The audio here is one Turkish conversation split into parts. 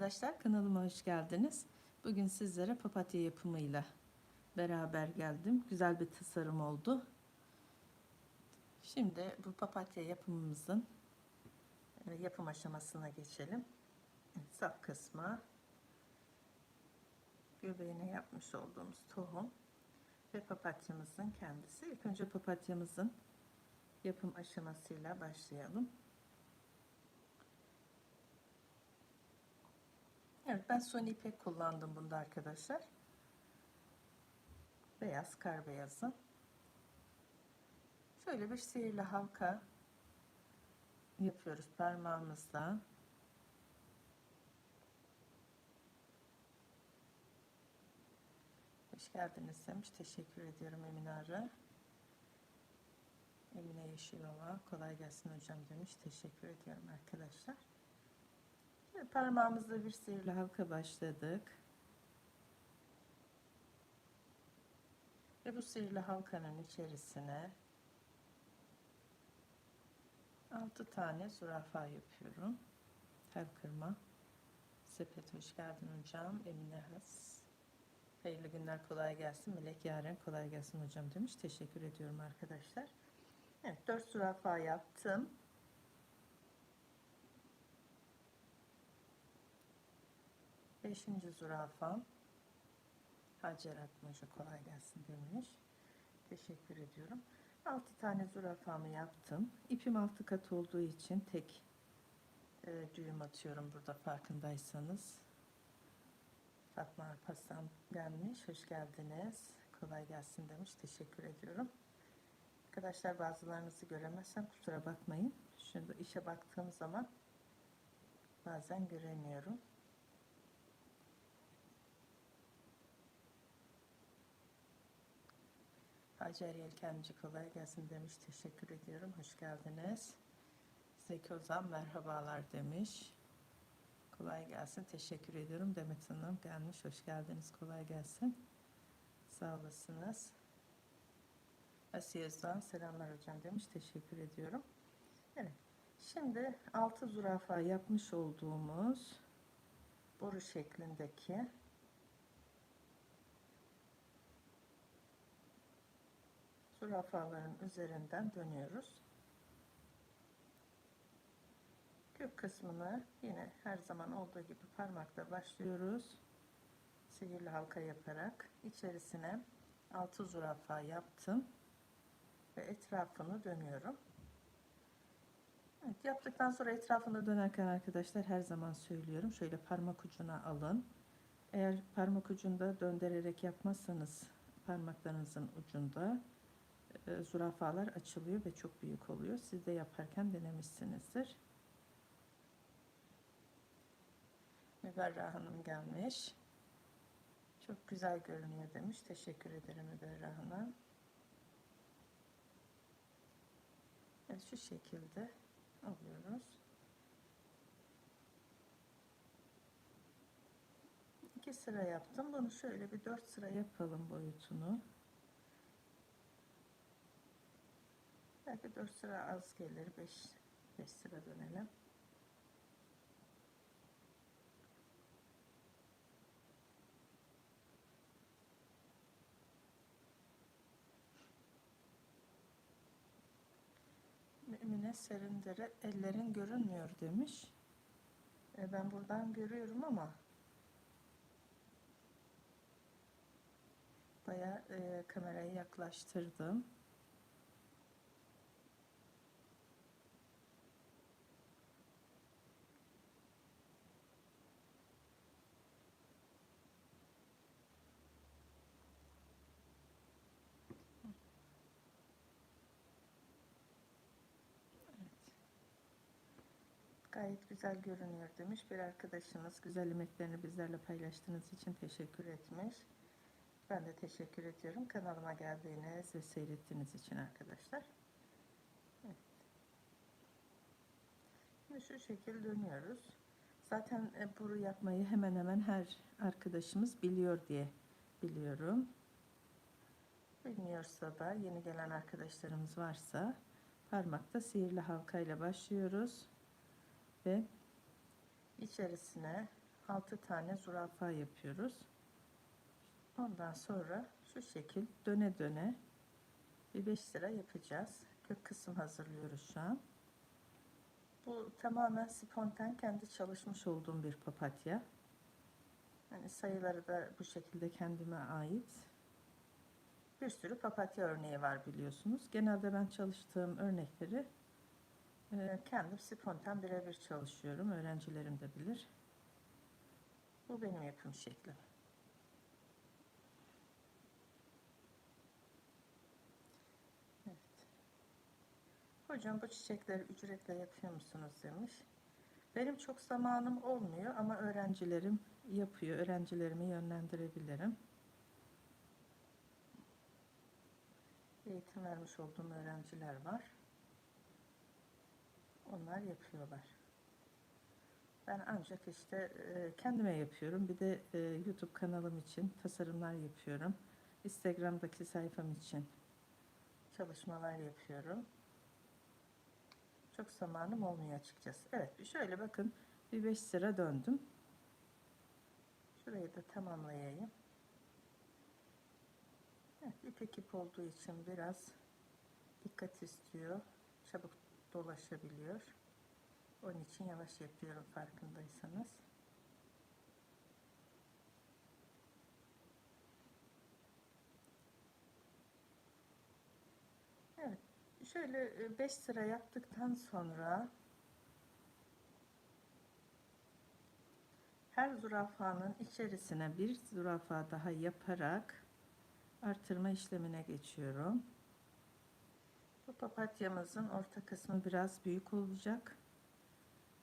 arkadaşlar kanalıma hoş geldiniz. Bugün sizlere papatya yapımıyla beraber geldim. Güzel bir tasarım oldu. Şimdi bu papatya yapımımızın e, yapım aşamasına geçelim. Sap kısmı göbeğine yapmış olduğumuz tohum ve papatyamızın kendisi. İlk önce papatyamızın yapım aşamasıyla başlayalım. Evet ben son ipek kullandım bunda arkadaşlar. Beyaz kar beyazı. Şöyle bir sihirli halka yapıyoruz parmağımızla. Hoş geldiniz demiş. Teşekkür ediyorum Emine Arı. Emine Yeşilova. Kolay gelsin hocam demiş. Teşekkür ediyorum arkadaşlar. Şimdi parmağımızda bir sihirli halka başladık. Ve bu sihirli halkanın içerisine 6 tane zürafa yapıyorum. Tel kırma. Sepet hoş geldin hocam. Emine Has. Hayırlı günler kolay gelsin. Melek Yaren kolay gelsin hocam demiş. Teşekkür ediyorum arkadaşlar. Evet 4 zürafa yaptım. Beşinci zürafam. Hacer Atmaca kolay gelsin demiş. Teşekkür ediyorum. 6 tane zürafamı yaptım. İpim altı kat olduğu için tek e, düğüm atıyorum burada farkındaysanız. Fatma Arpaslan gelmiş. Hoş geldiniz. Kolay gelsin demiş. Teşekkür ediyorum. Arkadaşlar bazılarınızı göremezsem kusura bakmayın. Şimdi işe baktığım zaman bazen göremiyorum. Hacer Yelkenci kolay gelsin demiş. Teşekkür ediyorum. Hoş geldiniz. Zeki Ozan merhabalar demiş. Kolay gelsin. Teşekkür ediyorum. Demet Hanım gelmiş. Hoş geldiniz. Kolay gelsin. Sağ olasınız. Asiye Özdan selamlar hocam demiş. Teşekkür ediyorum. Evet. Şimdi altı zürafa yapmış olduğumuz boru şeklindeki zürafaların üzerinden dönüyoruz. Kök kısmını yine her zaman olduğu gibi parmakla başlıyoruz. Sihirli halka yaparak içerisine 6 zürafa yaptım ve etrafını dönüyorum. Evet, yaptıktan sonra etrafını dönerken arkadaşlar her zaman söylüyorum. Şöyle parmak ucuna alın. Eğer parmak ucunda döndürerek yapmazsanız parmaklarınızın ucunda e, zürafalar açılıyor ve çok büyük oluyor. Siz de yaparken denemişsinizdir. Müberra Hanım gelmiş. Çok güzel görünüyor demiş. Teşekkür ederim Müberra Hanım. Evet şu şekilde alıyoruz. İki sıra yaptım. Bunu şöyle bir dört sıra yapalım boyutunu. Belki 4 sıra az gelir. 5 5 sıra dönelim. Mümine Serindere ellerin görünmüyor demiş. E ben buradan görüyorum ama baya e, kamerayı yaklaştırdım. Gayet güzel görünüyor demiş bir arkadaşınız. Güzel emeklerini bizlerle paylaştığınız için teşekkür etmiş. Ben de teşekkür ediyorum kanalıma geldiğiniz ve seyrettiğiniz için arkadaşlar. Evet. Şimdi şu şekil dönüyoruz. Zaten e, bunu yapmayı hemen hemen her arkadaşımız biliyor diye biliyorum. Bilmiyorsa da yeni gelen arkadaşlarımız varsa parmakta sihirli halkayla başlıyoruz ve içerisine 6 tane zürafa yapıyoruz. Ondan sonra şu şekil döne döne bir 5 sıra yapacağız. Kök kısım hazırlıyoruz şu an. Bu tamamen spontan kendi çalışmış olduğum bir papatya. Hani sayıları da bu şekilde kendime ait. Bir sürü papatya örneği var biliyorsunuz. Genelde ben çalıştığım örnekleri kendim spontan birebir çalışıyorum. Öğrencilerim de bilir. Bu benim yapım şeklim. Evet. Hocam bu çiçekleri ücretle yapıyor musunuz demiş. Benim çok zamanım olmuyor ama öğrencilerim yapıyor. Öğrencilerimi yönlendirebilirim. Eğitim vermiş olduğum öğrenciler var. Onlar yapıyorlar. Ben ancak işte e, kendime yapıyorum. Bir de e, YouTube kanalım için tasarımlar yapıyorum. Instagram'daki sayfam için çalışmalar yapıyorum. Çok zamanım olmuyor açıkçası. Evet şöyle bakın bir 5 sıra döndüm. Şurayı da tamamlayayım. Evet, ipek ip olduğu için biraz dikkat istiyor. Çabuk dolaşabiliyor. Onun için yavaş yapıyorum farkındaysanız. Evet. Şöyle 5 sıra yaptıktan sonra her zürafanın içerisine bir zürafa daha yaparak artırma işlemine geçiyorum. Bu papatyamızın orta kısmı biraz büyük olacak.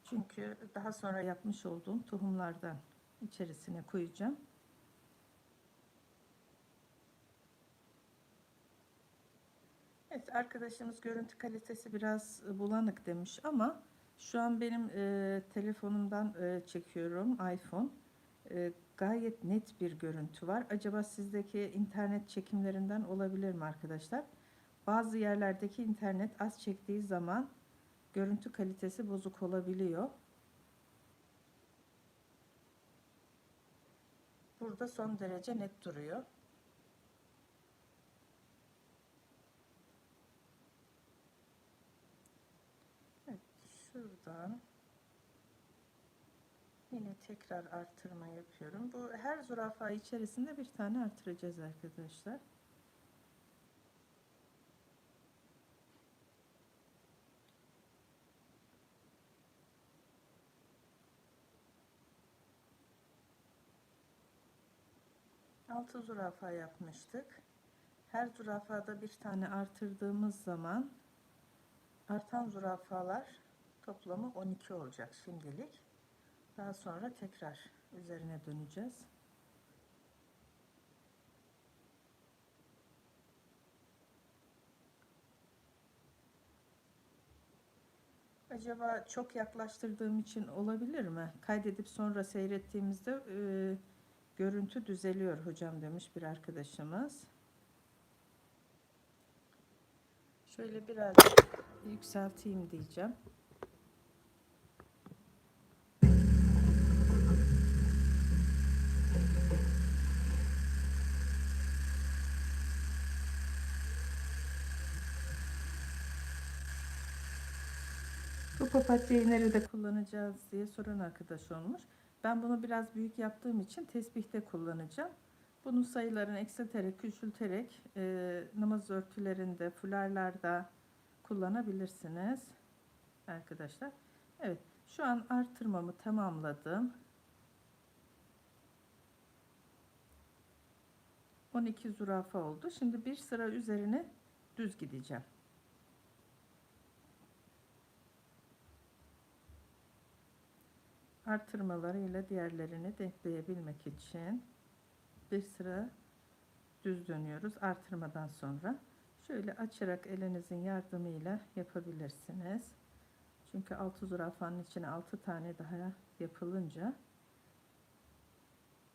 Çünkü daha sonra yapmış olduğum tohumlardan içerisine koyacağım. Evet arkadaşımız görüntü kalitesi biraz bulanık demiş ama şu an benim e, telefonumdan e, çekiyorum iPhone. E, gayet net bir görüntü var. Acaba sizdeki internet çekimlerinden olabilir mi arkadaşlar? Bazı yerlerdeki internet az çektiği zaman görüntü kalitesi bozuk olabiliyor. Burada son derece net duruyor. Şuradan yine tekrar artırma yapıyorum. Bu her zürafa içerisinde bir tane artıracağız arkadaşlar. Altı zürafa yapmıştık. Her zürafada bir tane artırdığımız zaman artan zürafalar toplamı 12 olacak şimdilik. Daha sonra tekrar üzerine döneceğiz. Acaba çok yaklaştırdığım için olabilir mi? Kaydedip sonra seyrettiğimizde e, görüntü düzeliyor hocam demiş bir arkadaşımız. Şöyle biraz yükselteyim diyeceğim. Bu papatyayı nerede kullanacağız diye soran arkadaş olmuş. Ben bunu biraz büyük yaptığım için tesbihte kullanacağım. Bunun sayılarını eksilterek, küçülterek e, namaz örtülerinde, fularlarda kullanabilirsiniz arkadaşlar. Evet, şu an artırmamı tamamladım. 12 zürafa oldu. Şimdi bir sıra üzerine düz gideceğim. Artırmalarıyla diğerlerini denkleyebilmek için bir sıra düz dönüyoruz artırmadan sonra. Şöyle açarak elinizin yardımıyla yapabilirsiniz. Çünkü altı zürafanın içine altı tane daha yapılınca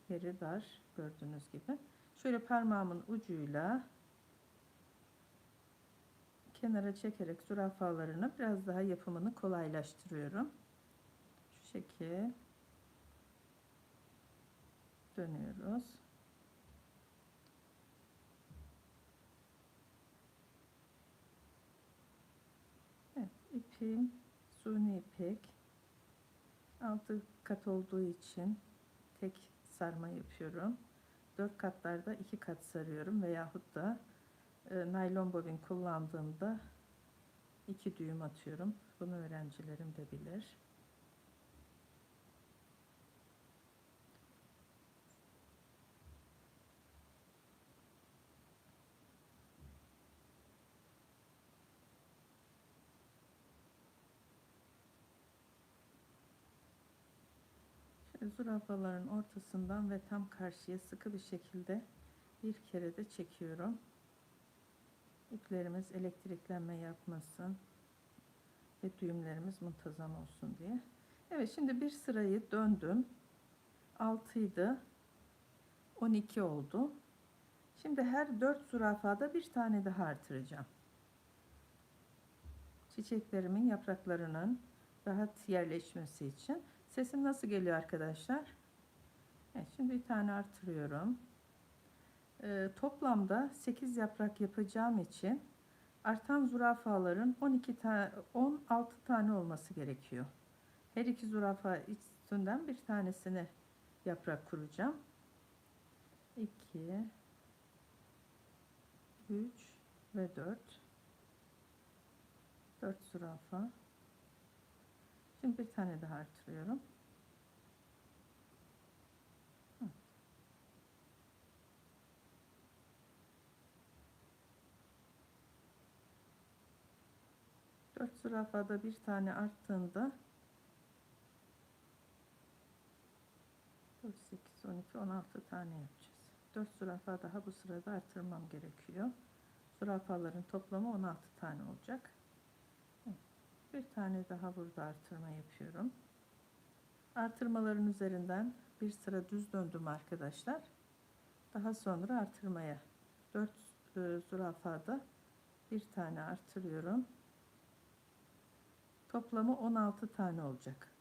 yeri dar gördüğünüz gibi. Şöyle parmağımın ucuyla kenara çekerek zürafalarını biraz daha yapımını kolaylaştırıyorum şekil dönüyoruz. Evet, ipim suni ipek. Altı kat olduğu için tek sarma yapıyorum. Dört katlarda iki kat sarıyorum veyahut da e, naylon bobin kullandığımda iki düğüm atıyorum. Bunu öğrencilerim de bilir. Şöyle zürafaların ortasından ve tam karşıya sıkı bir şekilde bir kere de çekiyorum. İplerimiz elektriklenme yapmasın ve düğümlerimiz muntazam olsun diye. Evet şimdi bir sırayı döndüm. 6 idi. 12 oldu. Şimdi her 4 zürafada bir tane daha artıracağım. Çiçeklerimin yapraklarının rahat yerleşmesi için. Sesim nasıl geliyor arkadaşlar? Evet, şimdi bir tane artırıyorum. Ee, toplamda 8 yaprak yapacağım için artan zürafaların 12 tane 16 tane olması gerekiyor. Her iki zürafa üstünden bir tanesini yaprak kuracağım. 2 3 ve 4 4 zürafa Şimdi bir tane daha artırıyorum. Dört zürafada bir tane arttığında 4, 8, 12, 16 tane yapacağız. 4 zürafa daha bu sırada artırmam gerekiyor. Zürafaların toplamı 16 tane olacak. Bir tane daha burada artırma yapıyorum. Artırmaların üzerinden bir sıra düz döndüm arkadaşlar. Daha sonra artırmaya 4 e, zürafada bir tane artırıyorum. Toplamı 16 tane olacak.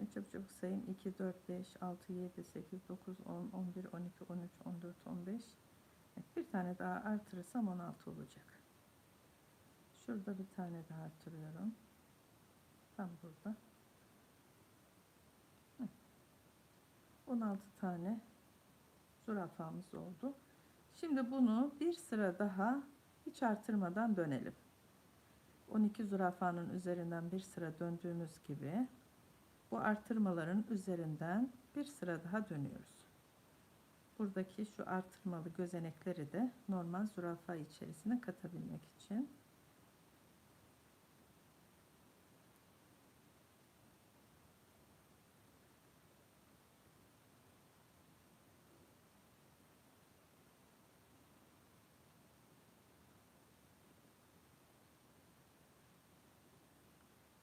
Şimdi çabuk çabuk sayayım. 2, 4, 5, 6, 7, 8, 9, 10, 11, 12, 13, 14, 15. Evet, bir tane daha artırırsam 16 olacak. Şurada bir tane daha artırıyorum. Tam burada. 16 tane zürafamız oldu. Şimdi bunu bir sıra daha hiç artırmadan dönelim. 12 zürafanın üzerinden bir sıra döndüğümüz gibi bu artırmaların üzerinden bir sıra daha dönüyoruz. Buradaki şu artırmalı gözenekleri de normal zürafa içerisine katabilmek için.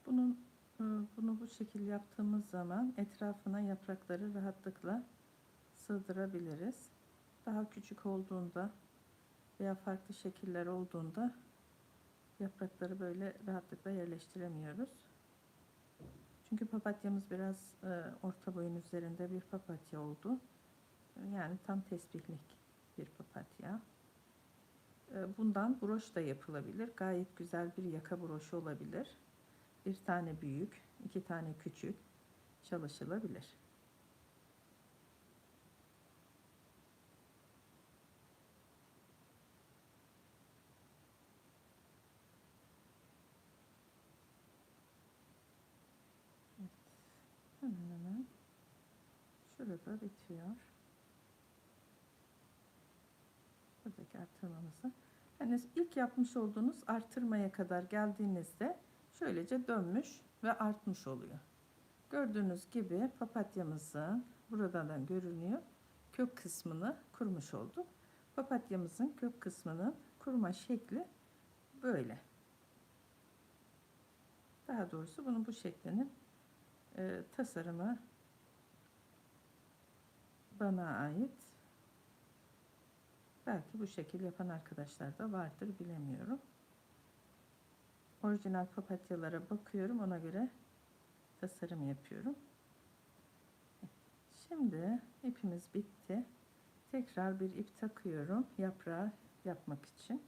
Bunun bunu bu şekilde yaptığımız zaman etrafına yaprakları rahatlıkla sığdırabiliriz. Daha küçük olduğunda veya farklı şekiller olduğunda yaprakları böyle rahatlıkla yerleştiremiyoruz. Çünkü papatyamız biraz e, orta boyun üzerinde bir papatya oldu. Yani tam tesbihlik bir papatya. E, bundan broş da yapılabilir. Gayet güzel bir yaka broşu olabilir. Bir tane büyük, iki tane küçük çalışılabilir. Hemen hemen şurada bitiyor. Buradaki artırmamızı. Yani ilk yapmış olduğunuz artırmaya kadar geldiğinizde şöylece dönmüş ve artmış oluyor. Gördüğünüz gibi papatyamızın buradan görünüyor. Kök kısmını kurmuş olduk. Papatyamızın kök kısmının kurma şekli böyle. Daha doğrusu bunun bu şeklinin e, tasarımı bana ait. Belki bu şekil yapan arkadaşlar da vardır bilemiyorum. Orijinal papatyalara bakıyorum. Ona göre tasarım yapıyorum. Şimdi ipimiz bitti. Tekrar bir ip takıyorum yaprağı yapmak için.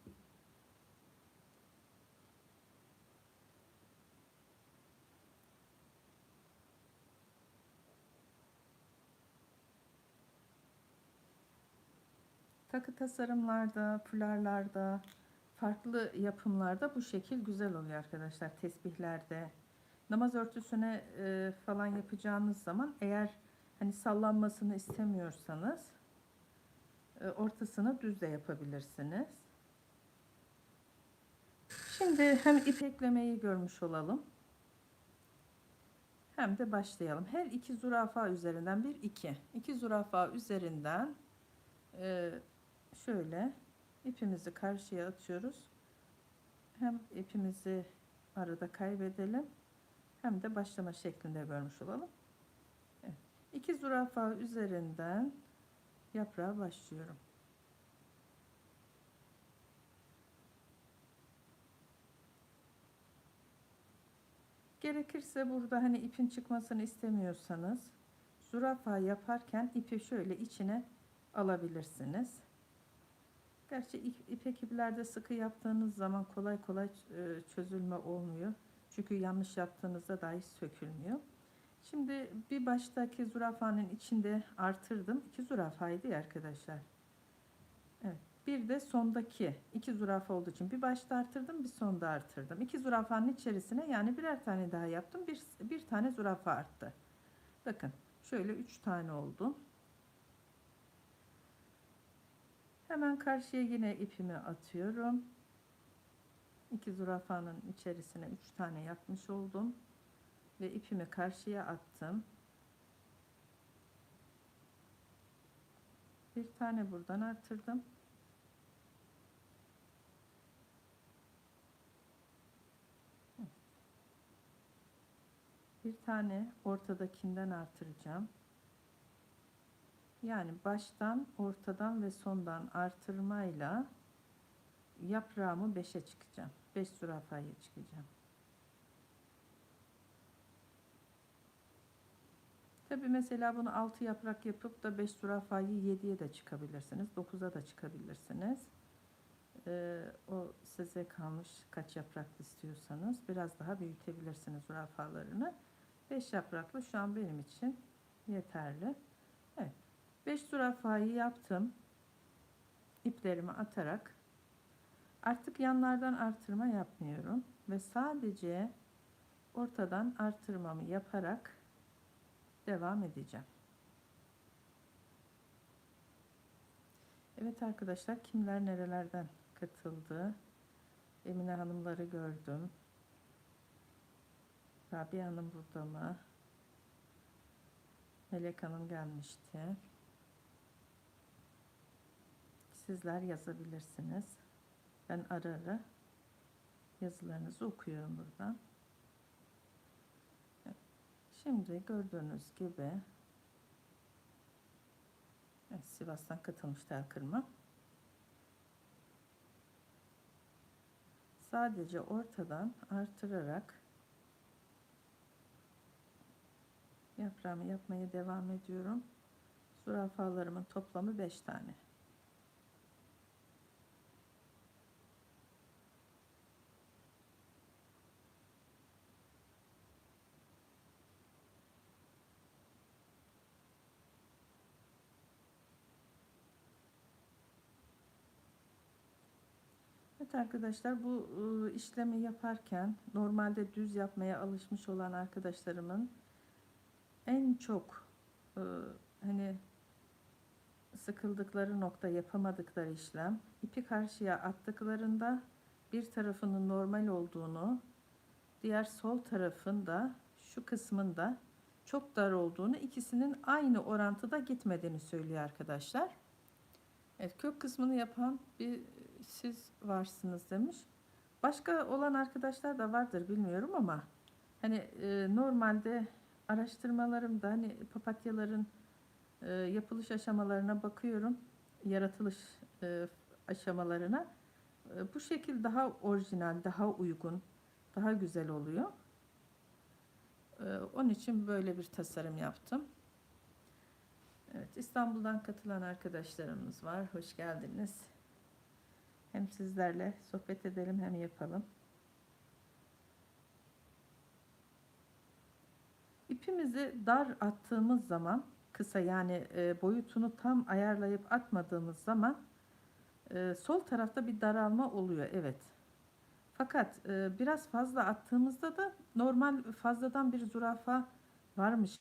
Takı tasarımlarda, fularlarda, farklı yapımlarda bu şekil güzel oluyor arkadaşlar. Tesbihlerde, namaz örtüsüne e, falan yapacağınız zaman eğer hani sallanmasını istemiyorsanız e, ortasını düz de yapabilirsiniz. Şimdi hem ip eklemeyi görmüş olalım. Hem de başlayalım. Her iki zürafa üzerinden bir iki. iki zürafa üzerinden e, şöyle ipimizi karşıya atıyoruz. Hem ipimizi arada kaybedelim hem de başlama şeklinde görmüş olalım. Evet. İki zürafa üzerinden yaprağa başlıyorum. Gerekirse burada hani ipin çıkmasını istemiyorsanız zürafa yaparken ipi şöyle içine alabilirsiniz. Gerçi ipek iplerde sıkı yaptığınız zaman kolay kolay e, çözülme olmuyor. Çünkü yanlış yaptığınızda dahi sökülmüyor. Şimdi bir baştaki zürafanın içinde artırdım. İki zürafaydı arkadaşlar. Evet. Bir de sondaki iki zürafa olduğu için bir başta artırdım bir sonda artırdım. İki zürafanın içerisine yani birer tane daha yaptım. Bir, bir tane zürafa arttı. Bakın şöyle üç tane oldu. Hemen karşıya yine ipimi atıyorum. İki zürafanın içerisine üç tane yapmış oldum. Ve ipimi karşıya attım. Bir tane buradan artırdım. Bir tane ortadakinden artıracağım. Yani baştan, ortadan ve sondan artırmayla yaprağımı 5'e çıkacağım. 5 zürafaya çıkacağım. Tabi mesela bunu 6 yaprak yapıp da 5 zürafayı 7'ye de çıkabilirsiniz. 9'a da çıkabilirsiniz. Ee, o size kalmış kaç yaprak istiyorsanız biraz daha büyütebilirsiniz zürafalarını. 5 yapraklı şu an benim için yeterli. Evet. 5 zürafayı yaptım. İplerimi atarak artık yanlardan artırma yapmıyorum ve sadece ortadan artırmamı yaparak devam edeceğim. Evet arkadaşlar kimler nerelerden katıldı? Emine Hanımları gördüm. Rabia Hanım burada mı? Melek Hanım gelmişti. Sizler yazabilirsiniz. Ben ara ara yazılarınızı okuyorum buradan. Şimdi gördüğünüz gibi Sivas'tan katılmış tel kırma. Sadece ortadan artırarak yaprağımı yapmaya devam ediyorum. Zürafalarımın toplamı 5 tane. Evet arkadaşlar bu ıı, işlemi yaparken normalde düz yapmaya alışmış olan arkadaşlarımın en çok ıı, hani sıkıldıkları nokta yapamadıkları işlem ipi karşıya attıklarında bir tarafının normal olduğunu diğer sol tarafında şu kısmında çok dar olduğunu ikisinin aynı orantıda gitmediğini söylüyor arkadaşlar. Evet kök kısmını yapan bir siz varsınız demiş. Başka olan arkadaşlar da vardır bilmiyorum ama hani e, normalde araştırmalarımda hani papatyaların e, yapılış aşamalarına bakıyorum. Yaratılış e, aşamalarına. E, bu şekil daha orijinal, daha uygun, daha güzel oluyor. Ee, onun için böyle bir tasarım yaptım. Evet, İstanbul'dan katılan arkadaşlarımız var. Hoş geldiniz. Hem sizlerle sohbet edelim hem yapalım. İpimizi dar attığımız zaman kısa yani e, boyutunu tam ayarlayıp atmadığımız zaman e, sol tarafta bir daralma oluyor. Evet. Fakat e, biraz fazla attığımızda da normal fazladan bir zürafa varmış